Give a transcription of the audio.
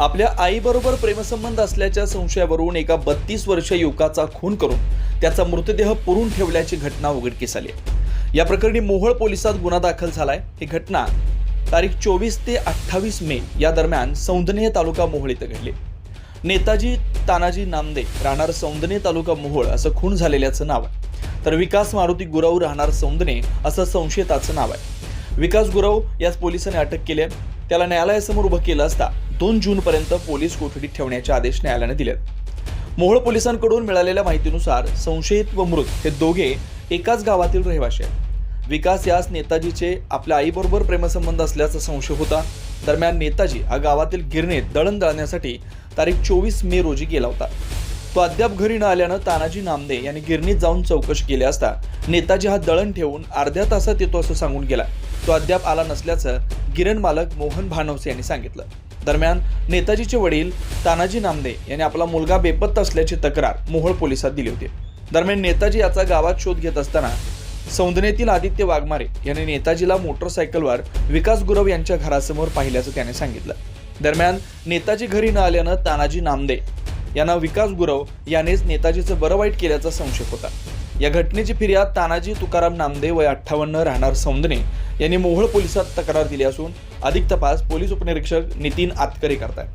आपल्या आईबरोबर प्रेमसंबंध असल्याच्या संशयावरून एका बत्तीस वर्षीय युवकाचा खून करून त्याचा मृतदेह पुरून ठेवल्याची घटना उघडकीस आली या प्रकरणी मोहोळ पोलिसात गुन्हा दाखल झालाय. ही घटना तारीख चोवीस ते अठ्ठावीस मे या दरम्यान सौंदनीय तालुका मोहोळ इथं घडली नेताजी तानाजी नामदे राहणार सौंदने तालुका मोहोळ असं खून झालेल्याचं नाव आहे. तर विकास मारुती गुराऊ राहणार सौंदने असं संशयिताचं नाव आहे. विकास गुरव याच पोलिसांनी अटक केली आहे. त्याला न्यायालयासमोर उभं केलं असता दोन जूनपर्यंत पोलीस कोठडीत ठेवण्याचे आदेश न्यायालयाने दिलेत. मोहोळ पोलिसांकडून मिळालेल्या माहितीनुसार संशयित व मृत हे दोघे एकाच गावातील रहिवाशी आहेत. विकास यास नेताजीचे आपल्या आईबरोबर प्रेमसंबंध असल्याचा संशय होता. दरम्यान नेताजी हा गावातील गिरणीत दळण दळण्यासाठी तारीख चोवीस मे रोजी गेला होता. तो अद्याप घरी न आल्यानं तानाजी नामदे यांनी गिरणीत जाऊन चौकशी केली असता नेताजी हा दळण ठेवून अर्ध्या तासात येतो असं सांगून गेला. तो अद्याप आला नसल्याचं गिरण मालक मोहन भानवसे यांनी सांगितलं. दरम्यान नेताजीचे वडील तानाजी नामदे यांनी आपला मुलगा बेपत्ता असल्याची तक्रार मोहोळ पोलिसात दिली होती. दरम्यान नेताजी याचा गावात शोध घेत असताना सौंदनेतील आदित्य वाघमारे यांनी नेताजीला मोटरसायकलवर विकास गुरव यांच्या घरासमोर पाहिल्याचं त्याने सांगितलं. दरम्यान नेताजी घरी न आल्यानं तानाजी नामदे यांना विकास गुरव यानेच नेताजीचं बरं वाईट केल्याचा संशय होता. या घटनेची फिर्याद तानाजी तुकाराम नामदेव वय अठ्ठावन्न राहणार सौंदने यांनी मोहोळ पोलिसात तक्रार दिली असून अधिक तपास पोलीस उपनिरीक्षक नितीन आतकरे करतायत.